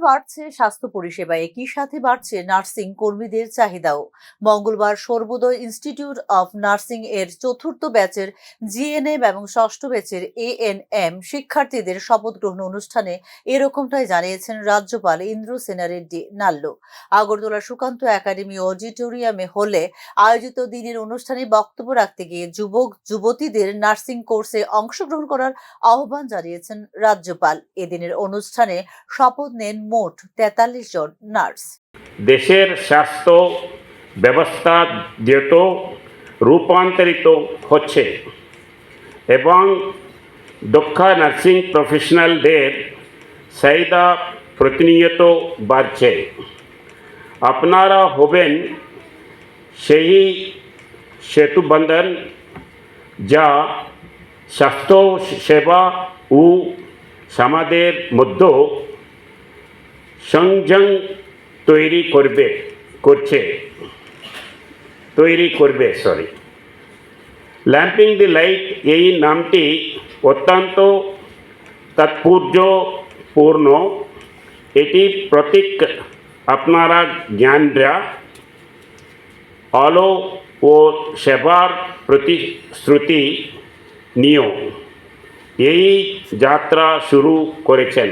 বাড়ছে স্বাস্থ্য পরিষেবা একই সাথে বাড়ছে নার্সিং কর্মীদের চাহিদাও। মঙ্গলবার সর্বোদয় ইনস্টিটিউট অফ নার্সিং এর চতুর্থ ব্যাচের জিএনএম এবং ষষ্ঠ ব্যাচের এএনএম শিক্ষার্থীদের শপথ গ্রহণ অনুষ্ঠানে এরকমটাই জানিয়েছেন রাজ্যপাল ইন্দ্র সেনারেড্ডি নাল্লু। আগরতলা সুকান্ত একাডেমি অডিটোরিয়ামে হলে আয়োজিত দিনের অনুষ্ঠানে বক্তব্য রাখতে গিয়ে যুবক, যুবতীদের নার্সিং কোর্সে অংশগ্রহণ করার আহ্বান জানিয়েছেন রাজ্যপাল। এদিনের অনুষ্ঠানে শপথ নেন মোট তেতাল্লিশ জন নার্স। দেশের স্বাস্থ্য ব্যবস্থা দ্রুত রূপান্তরিত হচ্ছে এবং দক্ষ নার্সিং প্রফেশনালদের চাহিদা প্রতিনিয়ত বাড়ছে। আপনারা হবেন সেই সেতুবন্ধন যা স্বাস্থ্য সেবা ও সমাজের মধ্যে সংযম তৈরি করবে, করছে। তৈরি করবে সরি ল্যাম্পিং দি লাইট এই নামটি অত্যন্ত তাৎপর্যপূর্ণ। এটি প্রতীক আপনারা জ্ঞানরা আলো ও সেবার প্রতিশ্রুতি নিয়েও এই যাত্রা শুরু করেছেন।